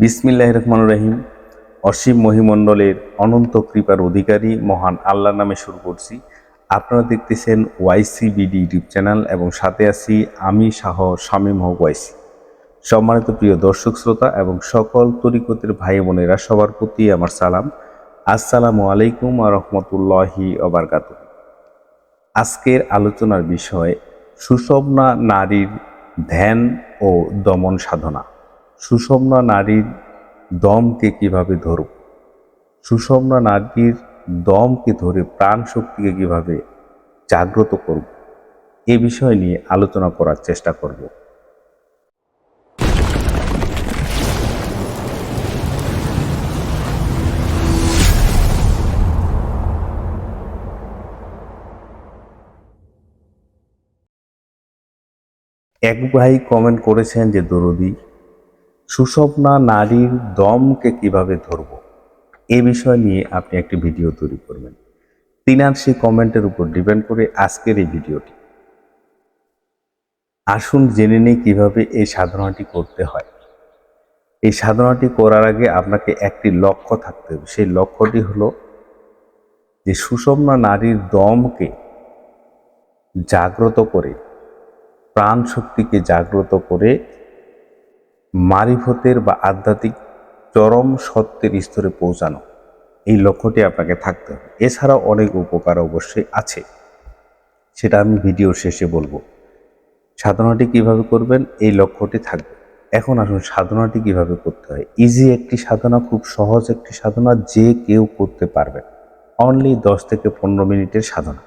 বিসমিল্লাহ রহমান রহিম। অসীম মহিমণ্ডলের অনন্ত কৃপার অধিকারী, মহান আল্লাহ নামে শুরু করছি। আপনারা দেখতেছেন ওয়াইসি বিডি ইউটিউব চ্যানেল এবং সাথে আছি আমি শাহ শামীম হক ওয়াইসি। সম্মানিত প্রিয় দর্শক শ্রোতা এবং সকল তরিকতের ভাই বোনেরা, সবার প্রতি আমার সালাম। আসসালামু আলাইকুম আ রহমতুল্লাহি অবরকাত আজকের আলোচনার বিষয় সুষমনা নারীর ধ্যান ও দমন সাধনা। সুষমনা নারীর দমকে কীভাবে ধরব? সুষমনা নারীর দমকে ধরে প্রাণ শক্তিকে কীভাবে জাগ্রত করব? এ বিষয় নিয়ে আলোচনা করার চেষ্টা করব। এক ভাই কমেন্ট করেছেন যে, দরদি সুস্বপ্না নারীর দমকে কীভাবে ধরব? এ বিষয় নিয়ে আপনি একটি ভিডিও তৈরি করবেন। তিনার সেই কমেন্টের উপর ডিপেন্ড করে আজকের এই ভিডিওটি। আসুন জেনে নেই কীভাবে এই সাধনাটি করতে হয়। এই সাধনাটি করার আগে আপনাকে একটি লক্ষ্য থাকতে হবে। সেই লক্ষ্যটি হলো যে সুষমনা নারীর দমকে জাগ্রত করে প্রাণ শক্তিকে জাগ্রত করে মারিফতের বা আধ্যাত্মিক চরম সত্যের স্তরে পৌঁছানো। এই লক্ষ্যটি আপনাকে থাকতে হবে। এছাড়াও অনেক উপকার অবশ্যই আছে। সেটা আমি ভিডিওর শেষে বলব। সাধনাটি কীভাবে করবেন? এই লক্ষ্যটি থাকবে। এখন আসুন সাধনাটি কীভাবে করতে হয়? ইজি একটি সাধনা, খুব সহজ একটি সাধনা যে কেউ করতে পারবে। অনলি দশ থেকে পনেরো মিনিটের সাধনা।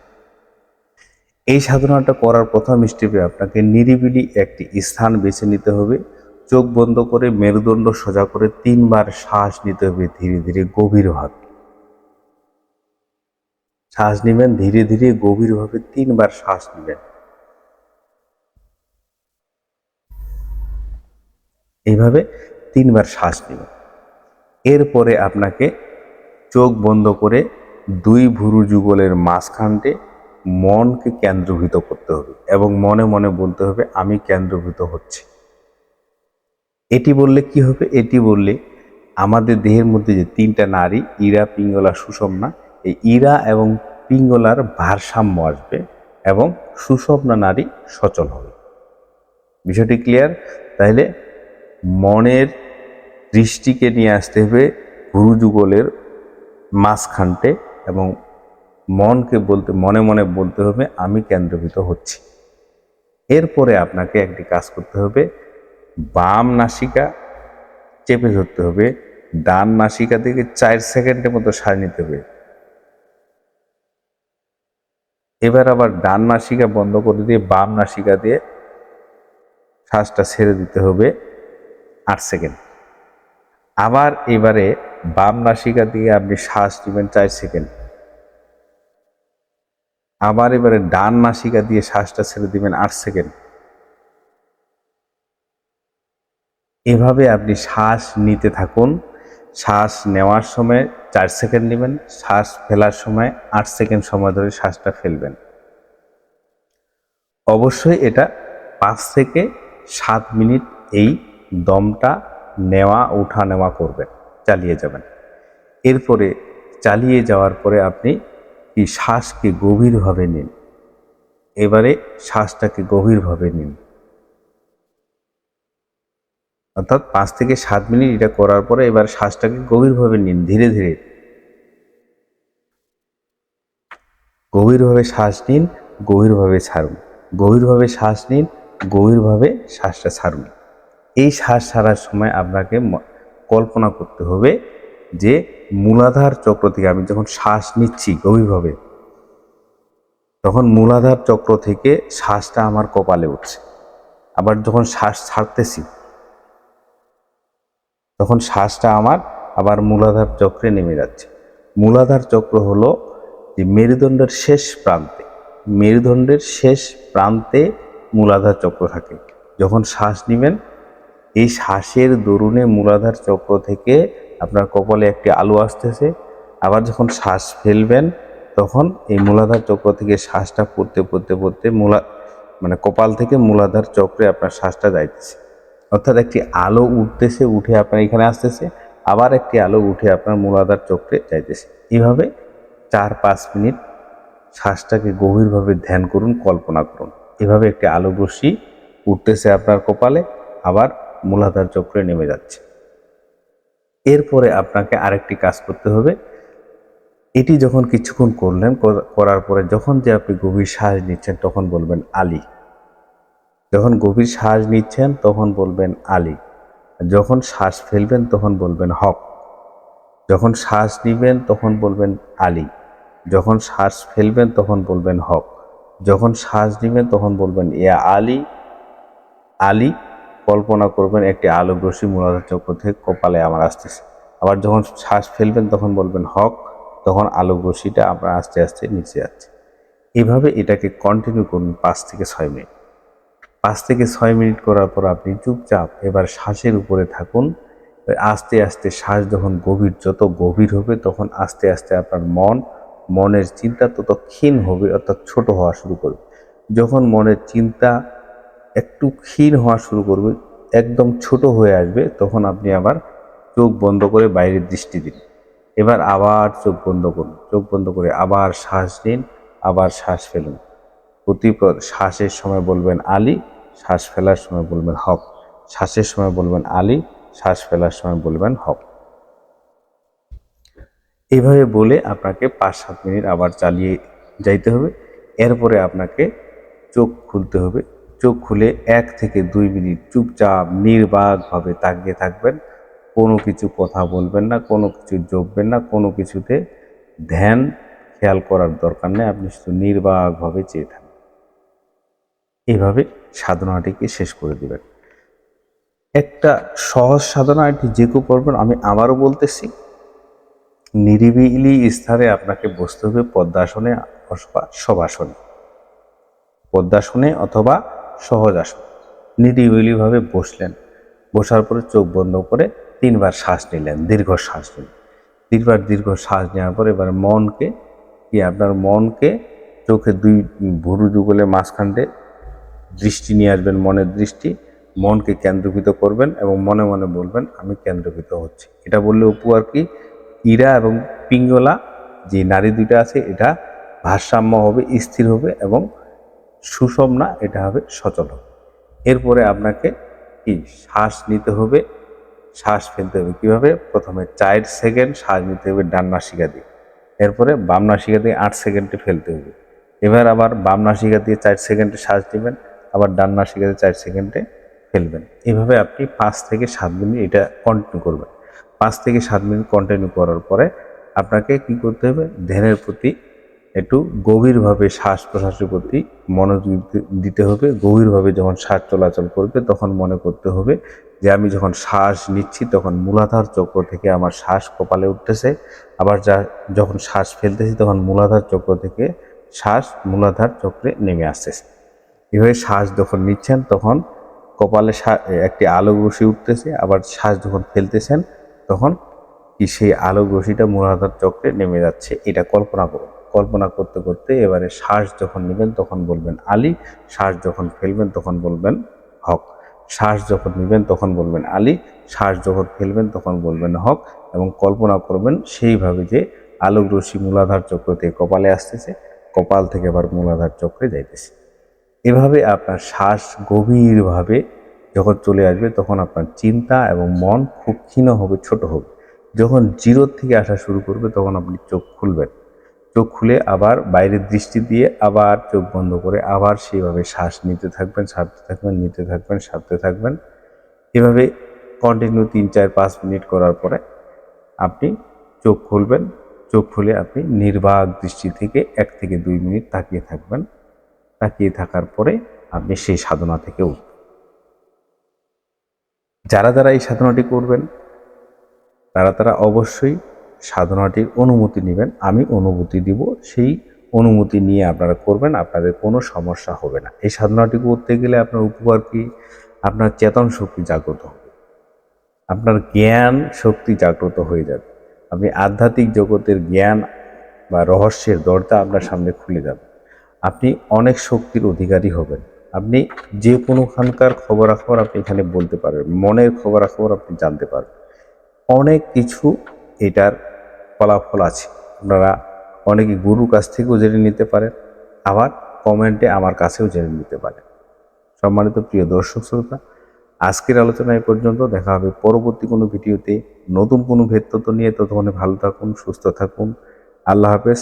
এই সাধনাটা করার প্রথম স্টেপে আপনাকে নিরিবিলি একটি স্থান বেছে নিতে হবে। চোখ বন্ধ করে মেরুদণ্ড সোজা করে তিনবার শ্বাস নিতে হবে ধীরে ধীরে গভীরভাবে। শ্বাস নেবেন, ধীরে ধীরে গভীরভাবে তিনবার শ্বাস নেবেন। এইভাবে তিনবার শ্বাস নেবেন। এরপরে আপনাকে চোখ বন্ধ করে দুই ভুরু যুগলের মাঝখানটে মনকে কেন্দ্রভূত করতে হবে এবং মনে মনে বলতে হবে, আমি কেন্দ্রভূত হচ্ছি। এটি বললে কি হবে? এটি বললে আমাদের দেহের মধ্যে যে তিনটা নারী, ইরা, পিঙ্গলা, সুষমনা, এই ইরা এবং পিঙ্গলার ভারসাম্য আসবে এবং সুষমনা নারী সচল হবে। বিষয়টি ক্লিয়ার তাহলে মনের দৃষ্টিকে নিয়ে আসতে হবে গুরুযুগলের মাঝখানটে এবং মনকে বলতে, মনে মনে বলতে হবে, আমি কেন্দ্রভূত হচ্ছি। এরপরে আপনাকে একটি কাজ করতে হবে বাম নাসিকা চেপে ধরতে হবে, ডান নাসিকা থেকে চার সেকেন্ডের মতো শ্বাস নিতে হবে। এবার আবার ডান নাসিকা বন্ধ করে দিয়ে বাম নাসিকা দিয়ে শ্বাসটা ছেড়ে দিতে হবে আট সেকেন্ড। আবার এবারে বাম নাসিকা দিয়ে আপনি শ্বাস নেবেন চার সেকেন্ড। আবার এবারে ডান নাসিকা দিয়ে শ্বাসটা ছেড়ে দিবেন আট সেকেন্ড। এভাবে আপনি শ্বাস নিতে থাকুন। শ্বাস নেওয়ার সময় চার সেকেন্ড নেবেন, শ্বাস ফেলার সময় আট সেকেন্ড সময় ধরে শ্বাসটা ফেলবেন। অবশ্যই এটা পাঁচ থেকে সাত মিনিট এই দমটা নেওয়া, ওঠা নেওয়া করবেন, চালিয়ে যাবেন। এরপরে চালিয়ে যাওয়ার পরে আপনি এই শ্বাসকে গভীরভাবে নিন। এবারে শ্বাসটাকে গভীরভাবে নিন। অর্থাৎ পাঁচ থেকে সাত মিনিট এটা করার পরে এবার শ্বাসটাকে গভীরভাবে নিন, ধীরে ধীরে। গভীরভাবে শ্বাস নিন, গভীরভাবে ছাড়ুন। গভীরভাবে শ্বাস নিন, গভীরভাবে শ্বাসটা ছাড়ুন। এই শ্বাস ছাড়ার সময় আপনাকে কল্পনা করতে হবে যে মূলাধার চক্র থেকে আমি যখন শ্বাস নিচ্ছি গভীরভাবে, তখন মূলাধার চক্র থেকে শ্বাসটা আমার কপালে উঠছে। আবার যখন শ্বাস ছাড়তেছি তখন শ্বাসটা আমার আবার মূলাধার চক্রে নেমে যাচ্ছে। মূলাধার চক্র হলো যে মেরুদণ্ডের শেষ প্রান্তে, মেরুদণ্ডের শেষ প্রান্তে মূলাধার চক্র থাকে। যখন শ্বাস নেবেন, এই শ্বাসের দরুনে মূলাধার চক্র থেকে আপনার কপালে একটি আলু আসতেছে। আবার যখন শ্বাস ফেলবেন, তখন এই মূলাধার চক্র থেকে শ্বাসটা পড়তে পড়তে পড়তে মূলা মানে কপাল থেকে মূলাধার চক্রে আপনার শ্বাসটা যাইতেছে। অর্থাৎ একটি আলো উঠতেছে, উঠে আপনার এখানে আসতেছে, আবার একটি আলো উঠে আপনার মূলাধার চক্রে যাইতেছে। এইভাবে চার পাঁচ মিনিট শ্বাসটাকে গভীরভাবে ধ্যান করুন, কল্পনা করুন। এভাবে একটি আলো রশ্মি উঠতেছে আপনার কপালে, আবার মূলাধার চক্রে নেমে যাচ্ছে। এরপরে আপনাকে আরেকটি কাজ করতে হবে। এটি যখন কিছুক্ষণ করলেন করার পরে যখন যে আপনি গভীর শ্বাস নিচ্ছেন, তখন বলবেন আলী। যখন গভীর শ্বাস নিচ্ছেন, তখন বলবেন আলী। যখন শ্বাস ফেলবেন, তখন বলবেন হক। যখন শ্বাস নিবেন, তখন বলবেন আলী। যখন শ্বাস ফেলবেন, তখন বলবেন হক। যখন শ্বাস নিবেন, তখন বলবেন ইয়া আলী। আলী, কল্পনা করবেন একটি আলোক রশ্মি মূলাধার চক্র থেকে কপালে আমার আসতেছে। আবার যখন শ্বাস ফেলবেন, তখন বলবেন হক। তখন আলোক রশ্মিটা আপনার আস্তে আস্তে নিচে যাচ্ছে। এভাবে এটাকে কন্টিনিউ করুন পাঁচ থেকে ছয় মিনিট। পাঁচ থেকে ছয় মিনিট করার পর আপনি চুপচাপ এবার শ্বাসের উপরে থাকুন। আস্তে আস্তে শ্বাস যখন গভীর, যত গভীর হবে তখন আস্তে আস্তে আপনার মন, মনের চিন্তা তত ক্ষীণ হবে, অর্থাৎ ছোট হওয়া শুরু করবে। যখন মনের চিন্তা একটু ক্ষীণ হওয়া শুরু করবে, একদম ছোট হয়ে আসবে, তখন আপনি আবার চোখ বন্ধ করে বাইরের দৃষ্টি দিন। এবার আবার চোখ বন্ধ করুন। চোখ বন্ধ করে আবার শ্বাস নিন, আবার শ্বাস ফেলুন। প্রতি শ্বাসের সময় বলবেন, আলী শ্বাস ফেলার সময় বলবেন হক। শ্বাসের সময় বলবেন আলী, শ্বাস ফেলার সময় বলবেন হক। এইভাবে বলে আপনাকে পাঁচ সাত মিনিট আবার চালিয়ে যাইতে হবে। এরপরে আপনাকে চোখ খুলতে হবে। চোখ খুলে এক থেকে দুই মিনিট চুপচাপ, নির্বাকভাবে তাকিয়ে থাকবেন। কোনো কিছু কথা বলবেন না, কোনো কিছু জপবেন না, কোনো কিছুতে ধ্যান, খেয়াল করার দরকার নেই। আপনি শুধু নির্বাকভাবে চেয়ে থাকবেন। এইভাবে সাধনাটিকে শেষ করে দিবেন। একটা সহজ সাধনা, এটি যে কেউ করবেন, আমি আবারও বলতেছি, নিরিবিলি স্থানে আপনাকে বসতে হবে পদ্মাসনে অথবা সবাসনে পদ্মাসনে অথবা সহজ আসন নিরিবিলিভাবে বসলেন। বসার পরে চোখ বন্ধ করে তিনবার শ্বাস নিলেন, দীর্ঘ শ্বাস নিলেন। তিনবার দীর্ঘ শ্বাস নেওয়ার পর এবার মনকে, কি আপনার মনকে, চোখে দুই ভুরু যুগলের মাঝখানটে দৃষ্টি নিয়ে আসবেন, মনের দৃষ্টি, মনকে কেন্দ্রীভূত করবেন এবং মনে মনে বলবেন, আমি কেন্দ্রীভূত হচ্ছি। এটা বললে উপকার কি, ইরা এবং পিঙ্গলা, যে নারী দুইটা আছে, এটা ভারসাম্য হবে, স্থির হবে এবং সুষম না, এটা হবে সচল হবে। এরপরে আপনাকে কি, শ্বাস নিতে হবে, শ্বাস ফেলতে হবে। কীভাবে? প্রথমে চার সেকেন্ড শ্বাস নিতে হবে ডান নাসিকা দিয়ে। এরপরে বাম নাসিকা দিয়ে আট সেকেন্ডে ফেলতে হবে। এবার আবার বাম নাসিকা দিয়ে চার সেকেন্ডে শ্বাস দিবেন আবার ডান নাসিকা দিয়ে চার সেকেন্ডে ফেলবেন। এভাবে আপনি পাঁচ থেকে সাত মিনিট এটা কন্টিনিউ করবেন। পাঁচ থেকে সাত মিনিট কন্টিনিউ করার পরে আপনাকে কি করতে হবে? ধ্যানের প্রতি একটু গভীরভাবে শ্বাস প্রশ্বাসের প্রতি মনোযোগ দিতে হবে। গভীরভাবে যখন শ্বাস চলাচল করবে তখন মনে করতে হবে যে আমি যখন শ্বাস নিচ্ছি তখন মূলাধার চক্র থেকে আমার শ্বাস কপালে উঠতেছে। আবার যা, যখন শ্বাস ফেলতেছি তখন মূলাধার চক্র থেকে শ্বাস মূলাধার চক্রে নেমে আসতেছে। এভাবে শ্বাস যখন নিচ্ছেন, তখন কপালে একটি আলোক রশ্মি উঠতেছে, আবার শ্বাস যখন ফেলতেছেন, তখন কি সেই আলোক রশ্মিটা মূলাধার চক্রে নেমে যাচ্ছে? এটা কল্পনা করুন। কল্পনা করতে করতে এবারে শ্বাস যখন নেবেন, তখন বলবেন আলী, শ্বাস যখন ফেলবেন, তখন বলবেন হক। শ্বাস যখন নেবেন, তখন বলবেন আলী, শ্বাস যখন ফেলবেন, তখন বলবেন হক এবং কল্পনা করবেন সেইভাবে যে আলোক রশ্মি মূলাধার চক্র থেকে কপালে আসতেছে, কপাল থেকে আবার মূলাধার চক্রে যাইতেছে। এভাবে আপনার শ্বাস গভীরভাবে যখন চলে আসবে, তখন আপনার চিন্তা এবং মন খুব ক্ষীণ হবে, ছোট হবে। যখন জিরোর থেকে আসা শুরু করবে, তখন আপনি চোখ খুলবেন। চোখ খুলে আবার বাইরের দৃষ্টি দিয়ে আবার চোখ বন্ধ করে আবার সেইভাবে শ্বাস নিতে থাকবেন, ছাড়তে থাকবেন, নিতে থাকবেন, ছাড়তে থাকবেন। এভাবে কন্টিনিউ তিন, চার, পাঁচ মিনিট করার পরে আপনি চোখ খুলবেন। চোখ খুলে আপনি নির্বাক দৃষ্টি থেকে এক থেকে দুই মিনিট তাকিয়ে থাকবেন। তাকিয়ে থাকার পরে আপনি সেই সাধনা থেকে উঠবেন। যারা যারা এই সাধনাটি করবেন, তারা তারা অবশ্যই সাধনাটির অনুমতি নেবেন। আমি অনুমতি দিব, সেই অনুমতি নিয়ে আপনারা করবেন, আপনাদের কোনো সমস্যা হবে না। এই সাধনাটি করতে গেলে আপনার উপকার কি? আপনার চেতন শক্তি জাগ্রত হবে। আপনার জ্ঞান শক্তি জাগ্রত হয়ে যাবে। আপনি আধ্যাত্মিক জগতের জ্ঞান বা রহস্যের দরজা আপনার সামনে খুলে যাবে। আপনি অনেক শক্তির অধিকারী হবেন। আপনি যে কোনোখানকার খবরাখবর আপনি এখানে বলতে পারেন মনের খবরাখবর আপনি জানতে পারবেন। অনেক কিছু এটার ফলাফল আছে। আপনারা অনেকে গুরুর কাছ থেকেও জেনে নিতে পারেন, আবার কমেন্টে আমার কাছেও জেনে নিতে পারেন। সম্মানিত প্রিয় দর্শক শ্রোতা, আজকের আলোচনা এই পর্যন্ত। দেখা হবে পরবর্তী কোনো ভিডিওতে। নতুন কোনো ভেদতত্ত্ব নিয়ে। ততক্ষণে ভালো থাকুন, সুস্থ থাকুন। আল্লাহ হাফেজ।